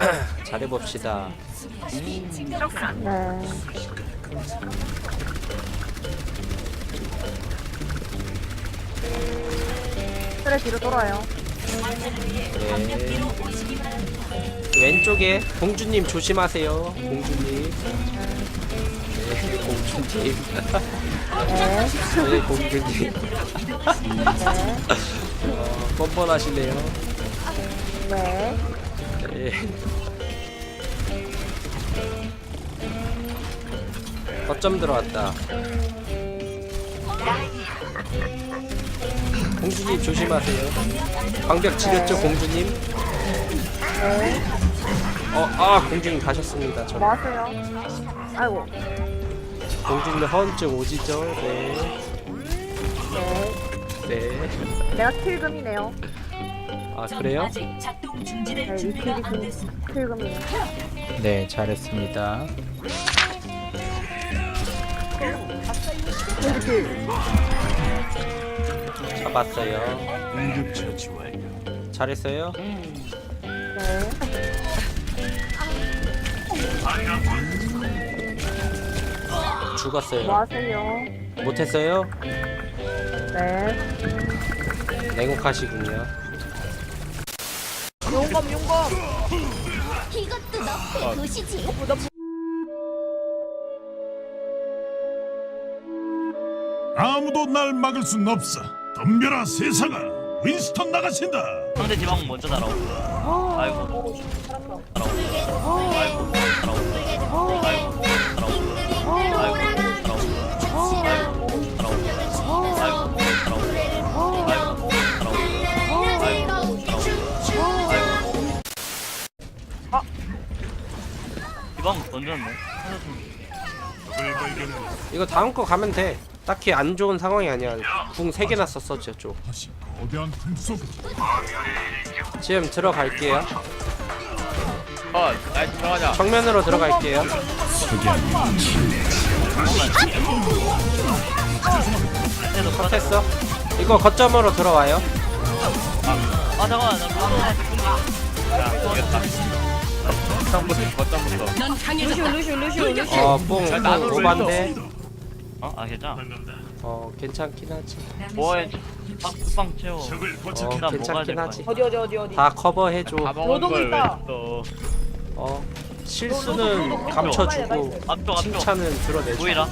잘해봅시다. 네. 그래 뒤로 돌아요. 네. 왼쪽에 공주님 조심하세요. 공주님. 네, 공주님. 네. 네, 공주님. 어, 뻔뻔하시네요. 네. 네. 거점 들어왔다. 공주님 조심하세요. 방벽 지렸죠, 공주님? 네. 어, 아, 공주님 가셨습니다. 저 뭐 하세요? 아이고. 공주님 허언증 오지죠? 네. 네. 네. 내가 킬금이네요. 아 그래요? 네 잘했습니다 잡았어요 잘했어요? 네. 죽었어요 하세요? 못했어요? 네. 냉혹하시군요 용검 용검. 이것도 너의 도시지. 아무도 날 막을 순 없어. 덤벼라 세상아. 윈스턴 나가신다. 상대 지방 먼저 날아오. 아이고. 날아오. 아이고. 지방 던졌네. 이거 다음 거 가면 돼. 딱히 안 좋은 상황이 아니야. 궁 3개나 썼어, 저쪽. 지금 들어갈게요. 어, 나이스 들어가자. 정면으로 들어갈게요. 컷했어. 이거 거점으로 들어와요. 아 잠깐만 나 모르겠다. 거점부터, 거점부터. 넌 강해졌다. 어, 뽕, 자, 뽕, 나노를 오반데. 어? 아 괜찮아. 어, 괜찮긴 하지. 뭐해? 빵, 빵 채워. 어, 괜찮긴 하지. 어디 어디 어디 어디. 다 커버해줘. 다 먹은 노동 걸왜 있다. 또. 어, 실수는 감춰주고 앞쪽 앞쪽. 칭찬은 드러내줘. 보이라.